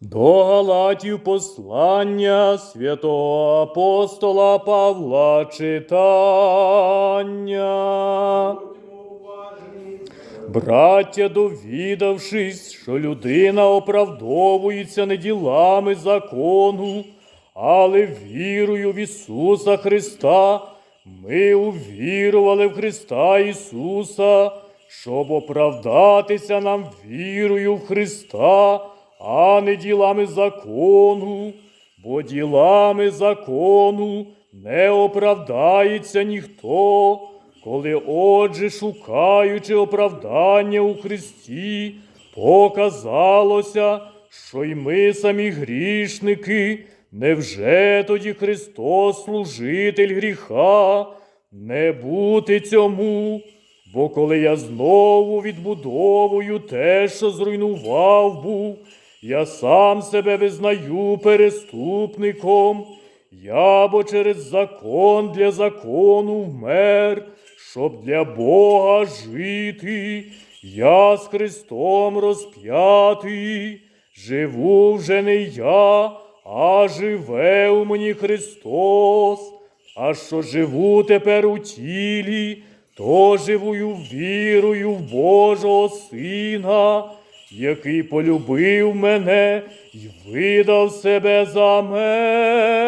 До Галатів послання святого апостола Павла читання. Браття, довідавшись, що людина оправдовується не ділами закону, але вірою в Ісуса Христа, ми увірували в Христа Ісуса, щоб оправдатися нам вірою в Христа, а не ділами закону, бо ділами закону не оправдається ніхто. Коли, отже, шукаючи оправдання у Христі, показалося, що й ми самі грішники, невже тоді Христос служитель гріха, не бути цьому, бо коли я знову відбудовую те, що зруйнував був, я сам себе визнаю переступником. Я бо через закон для закону вмер, щоб для Бога жити. Я з Христом розп'ятий, живу вже не я, а живе у мені Христос. А що живу тепер у тілі, то живую вірою в Божого Сина, який полюбив мене і видав себе за мене.